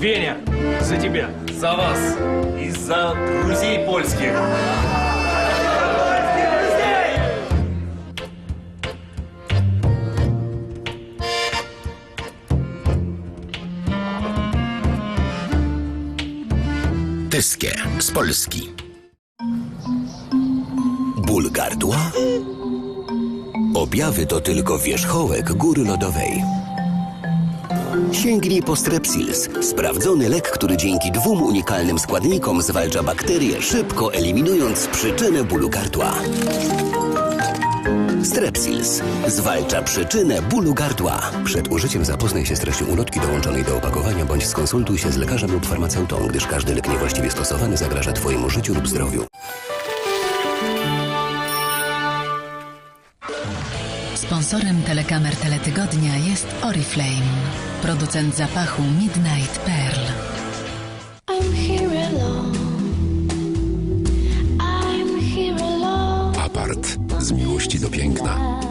Веня, за тебя. За вас и за друзей польских. Tyskie z Polski. Ból gardła? Objawy to tylko wierzchołek góry lodowej. Sięgnij po Strepsils, sprawdzony lek, który dzięki dwóm unikalnym składnikom zwalcza bakterie, szybko eliminując przyczynę bólu gardła. Strepsils zwalcza przyczynę bólu gardła. Przed użyciem zapoznaj się z treścią ulotki dołączonej do opakowania bądź skonsultuj się z lekarzem lub farmaceutą, gdyż każdy lek niewłaściwie stosowany zagraża Twojemu życiu lub zdrowiu. Sponsorem telekamer Teletygodnia jest Oriflame, producent zapachu Midnight Pearl. Apart z miłości do piękna.